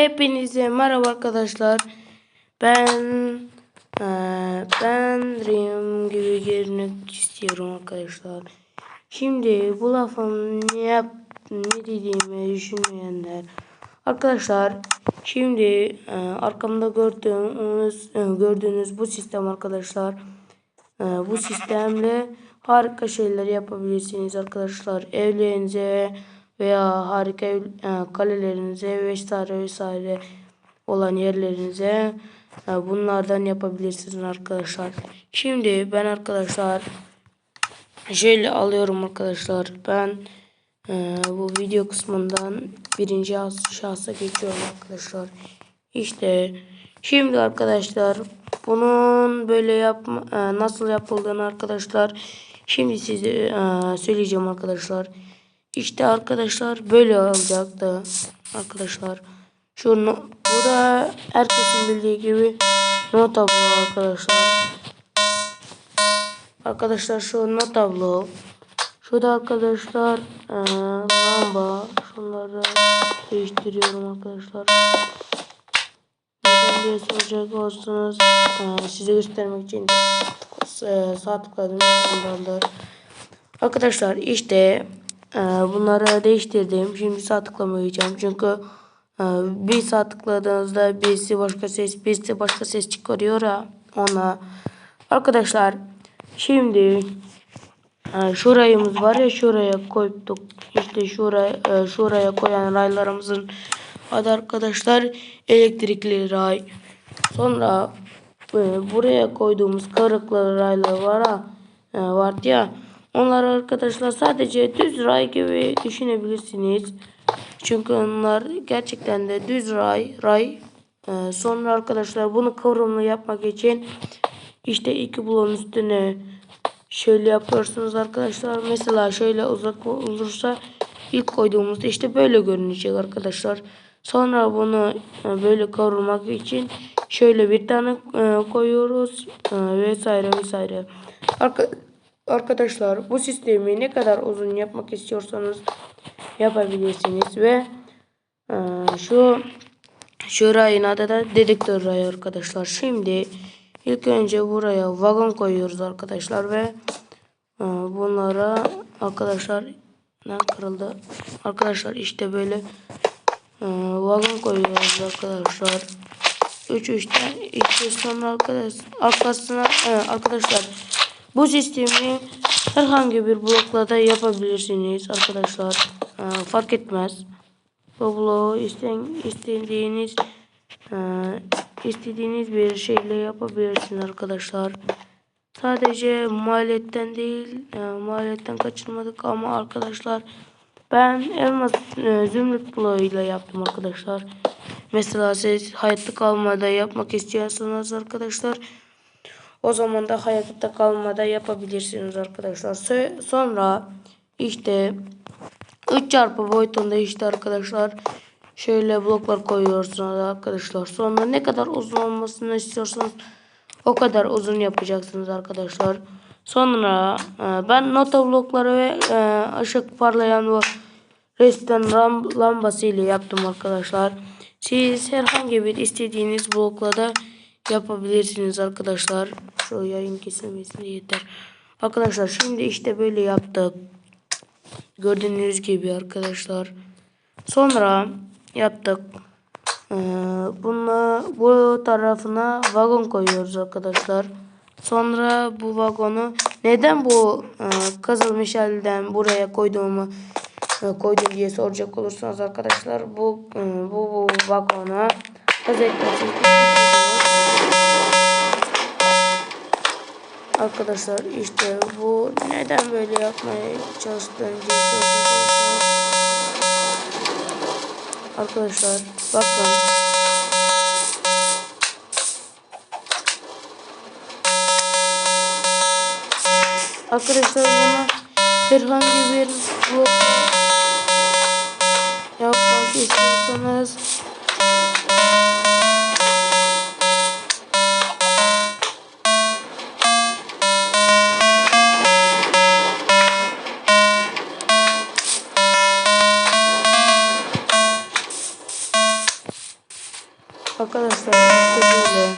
Hepinize merhaba arkadaşlar. Ben eee, ben Riyam gibi görünmek istiyorum arkadaşlar. Şimdi bu lafın ne yap ne dediğimi düşünmeyenler arkadaşlar şimdi eee, arkamda gördüğünüz eee, gördüğünüz bu sistem arkadaşlar eee, bu sistemle harika şeyler yapabilirsiniz arkadaşlar evlerinize veya harika ev, eee, kalelerinize vesaire vesaire olan yerlerinize eee, bunlardan yapabilirsiniz arkadaşlar. Şimdi ben arkadaşlar şöyle alıyorum arkadaşlar. Ben eee, bu video kısmından birinci şahs- şahsa geçiyorum arkadaşlar. İşte şimdi arkadaşlar bunun böyle yapma nasıl yapıldığını arkadaşlar şimdi size eee, söyleyeceğim arkadaşlar. İşte arkadaşlar böyle olacaktı arkadaşlar. Şu no- bu da herkesin bildiği gibi not tablo arkadaşlar. Arkadaşlar şu not tablo. Şu da arkadaşlar eee, lamba. Şunları değiştiriyorum arkadaşlar. Neden diye soracak olursanız eee, size göstermek için sağ tıkladım ondandır. Arkadaşlar işte eee, bunları değiştirdim. Şimdi sağ tıklamayacağım çünkü eee, bir sağ tıkladığınızda birisi başka ses birisi başka ses çıkarıyor ya ona. Arkadaşlar şimdi ee, şurayımız var ya şuraya koyduk. İşte şuraya e, şuraya koyan raylarımızın adı arkadaşlar elektrikli ray. Sonra e, buraya koyduğumuz kırıklı raylar var ha e, vardı ya. Onlar arkadaşlar sadece düz ray gibi düşünebilirsiniz. Çünkü onlar gerçekten de düz ray ray. E, sonra arkadaşlar bunu kıvrımlı yapmak için işte iki bloğun üstüne şöyle yapıyorsunuz arkadaşlar. Mesela şöyle uzak olursa ilk koyduğumuzda işte böyle görünecek arkadaşlar. Sonra bunu e, böyle kavurmak için şöyle bir tane e, koyuyoruz e, vesaire vesaire. Arka, arkadaşlar bu sistemi ne kadar uzun yapmak istiyorsanız yapabilirsiniz ve e, şu şu rayın adı da dedektör rayı arkadaşlar. Şimdi ilk önce buraya vagon koyuyoruz arkadaşlar ve e, bunlara arkadaşlar ne kırıldı? Arkadaşlar işte böyle e, vagon koyuyoruz arkadaşlar. 3 3'ten 2 sonra arkadaş arkasına e, arkadaşlar bu sistemi herhangi bir blokla da yapabilirsiniz arkadaşlar. E, fark etmez. Bu bloğu isten, istediğiniz e, istediğiniz bir şeyle yapabilirsiniz arkadaşlar. Sadece maliyetten değil, e, maliyetten kaçırmadık ama arkadaşlar ben elmas e, zümrüt bloğuyla yaptım arkadaşlar. Mesela siz hayatta kalmada yapmak istiyorsanız arkadaşlar o zaman da hayatta kalmada yapabilirsiniz arkadaşlar. Sonra işte 3 çarpı boyutunda işte arkadaşlar şöyle bloklar koyuyorsunuz arkadaşlar. Sonra ne kadar uzun olmasını istiyorsanız o kadar uzun yapacaksınız arkadaşlar. Sonra e, ben nota blokları ve e, ışık parlayan bu resten lambası ile yaptım arkadaşlar. Siz herhangi bir istediğiniz blokla da yapabilirsiniz arkadaşlar. Şu yayın kesilmesi yeter. Arkadaşlar şimdi işte böyle yaptık. Gördüğünüz gibi arkadaşlar. Sonra yaptık. Ee, bunu bu tarafına vagon koyuyoruz arkadaşlar. Sonra bu vagonu neden bu e, kızıl meşalden buraya koyduğumu e, koydum diye soracak olursanız arkadaşlar bu e, bu, bu vagona özellikle Arkadaşlar işte bu neden böyle yapmaya çalıştığım Arkadaşlar bakın. Arkadaşlar buna herhangi bir blok yapmak istiyorsanız Arkadaşlar böyle.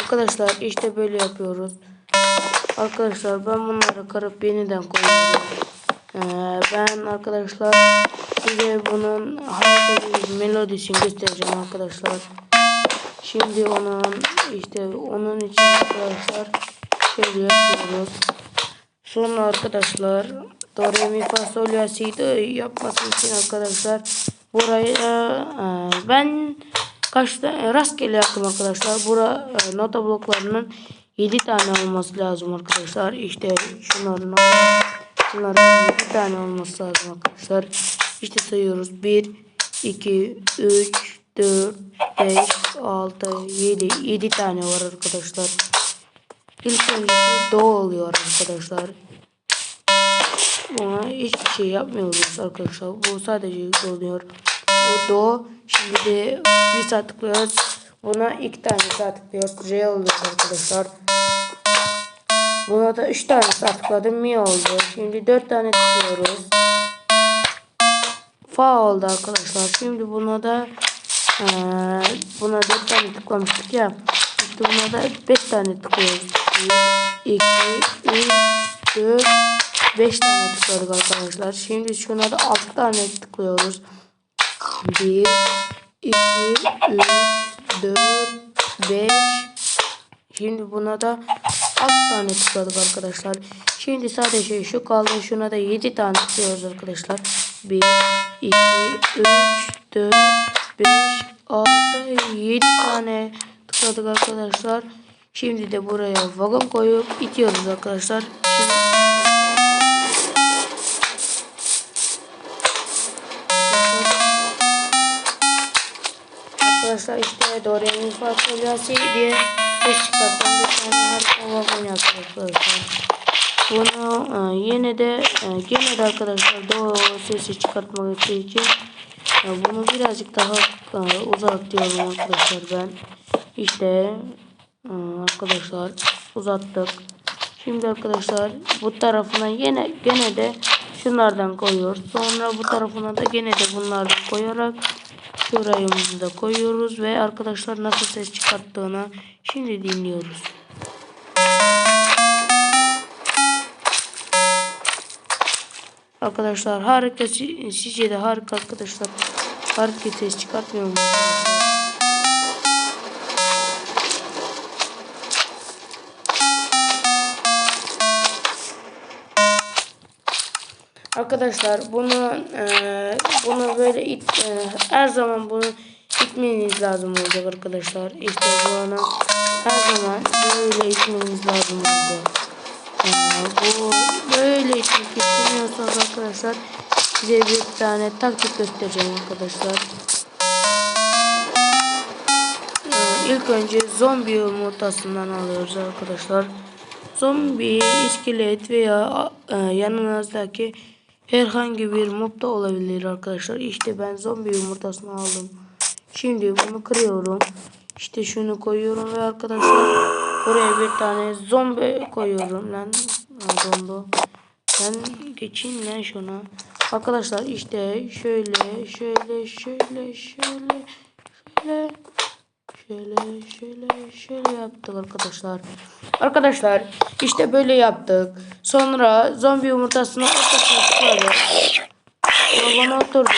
Arkadaşlar işte böyle yapıyoruz. Arkadaşlar ben bunları kırıp yeniden koyuyorum. Ee, ben arkadaşlar size bunun harika bir melodisini göstereceğim arkadaşlar. Şimdi onun işte onun için arkadaşlar şöyle yapıyoruz. Sonra arkadaşlar do re mi fa sol la si do yapması için arkadaşlar buraya e, ben kaç e, rastgele yaptım arkadaşlar. Bura e, nota bloklarının 7 tane olması lazım arkadaşlar. İşte şunların şunların 7 tane olması lazım arkadaşlar. İşte sayıyoruz. 1 2 3 4 5 6 7 7 tane var arkadaşlar. İlk önce do oluyor arkadaşlar. Buna hiçbir şey yapmıyoruz arkadaşlar. Bu sadece oluyor. Bu do. Şimdi de bir saat tıklıyoruz. Buna iki tane saat tıklıyoruz. R oluyor arkadaşlar. Buna da üç tane saat tıkladım. Mi oldu. Şimdi dört tane tıklıyoruz. Fa oldu arkadaşlar. Şimdi buna da ee, buna dört tane tıklamıştık ya. İşte buna da beş tane tıklıyoruz. 1, 2, 3, 4, 5 tane tıkladık arkadaşlar. Şimdi şuna da 6 tane tıklıyoruz. 1, 2, 3, 4, 5. Şimdi buna da 6 tane tıkladık arkadaşlar. Şimdi sadece şu kaldı. Şuna da 7 tane tıklıyoruz arkadaşlar. 1, 2, 3, 4, 5, 6, 7 tane tıkladık arkadaşlar. Şimdi de buraya vagon koyup itiyoruz arkadaşlar. Şimdi Arkadaşlar işte do re mi fa sol la si diye ses çıkartan bir tane harika vagon yaptık arkadaşlar. Bunu e, yine de e, gene de arkadaşlar do sesi çıkartmak için e, bunu birazcık daha e, uzatıyorum arkadaşlar ben. İşte e, arkadaşlar uzattık. Şimdi arkadaşlar bu tarafına yine gene de şunlardan koyuyoruz. Sonra bu tarafına da gene de bunlardan koyarak şurayımızı da koyuyoruz ve arkadaşlar nasıl ses çıkarttığını şimdi dinliyoruz. Arkadaşlar harika sizce de harika arkadaşlar. Harika ses çıkartmıyor mu arkadaşlar? Bunu e, bunu böyle it, e, her zaman bunu itmeniz lazım olacak arkadaşlar. İşte bunu her zaman böyle itmeniz lazım olacak. E, bu böyle itmek istemiyorsanız arkadaşlar size bir tane taktik göstereceğim arkadaşlar. E, ilk önce zombi yumurtasından alıyoruz arkadaşlar. Zombi, iskelet veya e, yanınızdaki herhangi bir mob da olabilir arkadaşlar. İşte ben zombi yumurtasını aldım. Şimdi bunu kırıyorum. İşte şunu koyuyorum ve arkadaşlar buraya bir tane zombi koyuyorum lan. Zombi. Ben geçeyim lan şuna. Arkadaşlar işte şöyle şöyle şöyle şöyle şöyle şöyle şöyle şöyle yaptık arkadaşlar. Arkadaşlar işte böyle yaptık. Sonra zombi yumurtasını ortasına tıkladık. Bana oturdu.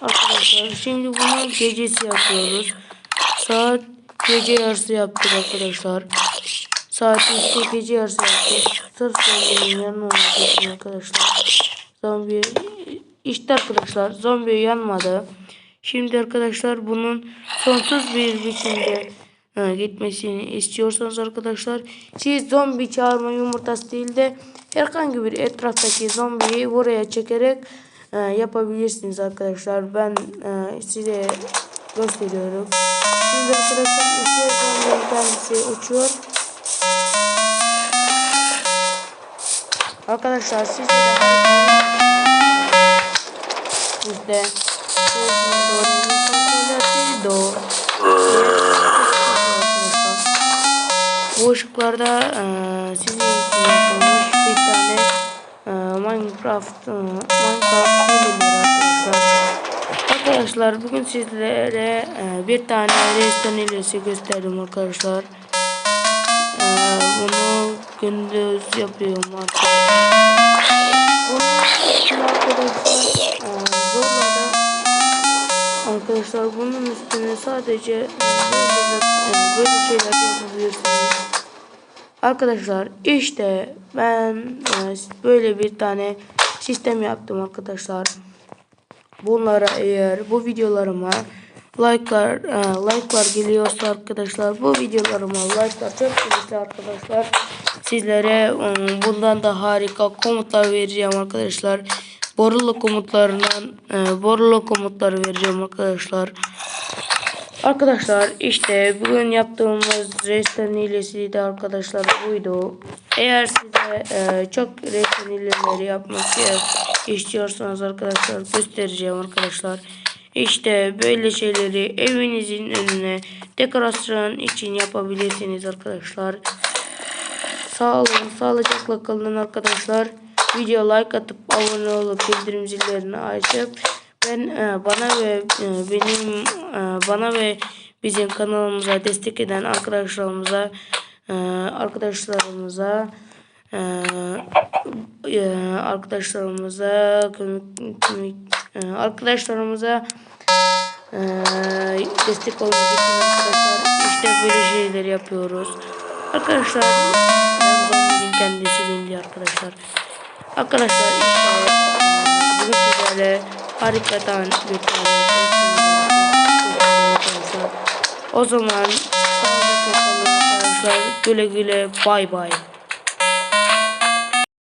Arkadaşlar şimdi bunu gecesi yapıyoruz. Saat gece yarısı yaptık arkadaşlar. Saat işte gece yarısı yaptık. Sırf zombinin için arkadaşlar. Zombi işte arkadaşlar zombi yanmadı. Şimdi arkadaşlar bunun sonsuz bir biçimde gitmesini istiyorsanız arkadaşlar siz zombi çağırma yumurtası değil de herhangi bir etraftaki zombiyi buraya çekerek yapabilirsiniz arkadaşlar. Ben e, size gösteriyorum. Şimdi arkadaşlar işte zombinin kendisi uçuyor. Arkadaşlar siz de işte Bu ışıklarda e, sizin için yapılmış bir tane e, Minecraft e, Minecraft arkadaşlar. arkadaşlar bugün sizlere e, bir tane reistan hilesi gösterdim arkadaşlar. E, bunu gündüz yapıyorum arkadaşlar. Üstüne arkadaşlar arkadaşlar bunun üstüne sadece böyle, böyle şeyler yapabilirsiniz. Arkadaşlar işte ben e, böyle bir tane sistem yaptım arkadaşlar. Bunlara eğer bu videolarıma like'lar e, like'lar geliyorsa arkadaşlar bu videolarıma like'lar çok gelirse arkadaşlar sizlere e, bundan da harika komutlar vereceğim arkadaşlar. Borulu komutlarından e, borulu komutları vereceğim arkadaşlar. Arkadaşlar işte bugün yaptığımız resten hilesi de arkadaşlar buydu. Eğer size e, çok resten hileleri yapmak istiyorsanız arkadaşlar göstereceğim arkadaşlar. İşte böyle şeyleri evinizin önüne dekorasyon için yapabilirsiniz arkadaşlar. Sağ olun, sağlıcakla kalın arkadaşlar. Video like atıp abone olup bildirim zillerini açıp ben e, bana ve e, benim e, bana ve bizim kanalımıza destek eden arkadaşlarımıza e, arkadaşlarımıza e, e, arkadaşlarımıza e, arkadaşlarımıza e, destek olmak için arkadaşlar işte böyle şeyler yapıyoruz. Arkadaşlar ben kendisi belli arkadaşlar. Arkadaşlar e, bugün sizlerle harikadan arkadaşlar. O zaman sağlıcakla kalın arkadaşlar. Güle güle bay bay.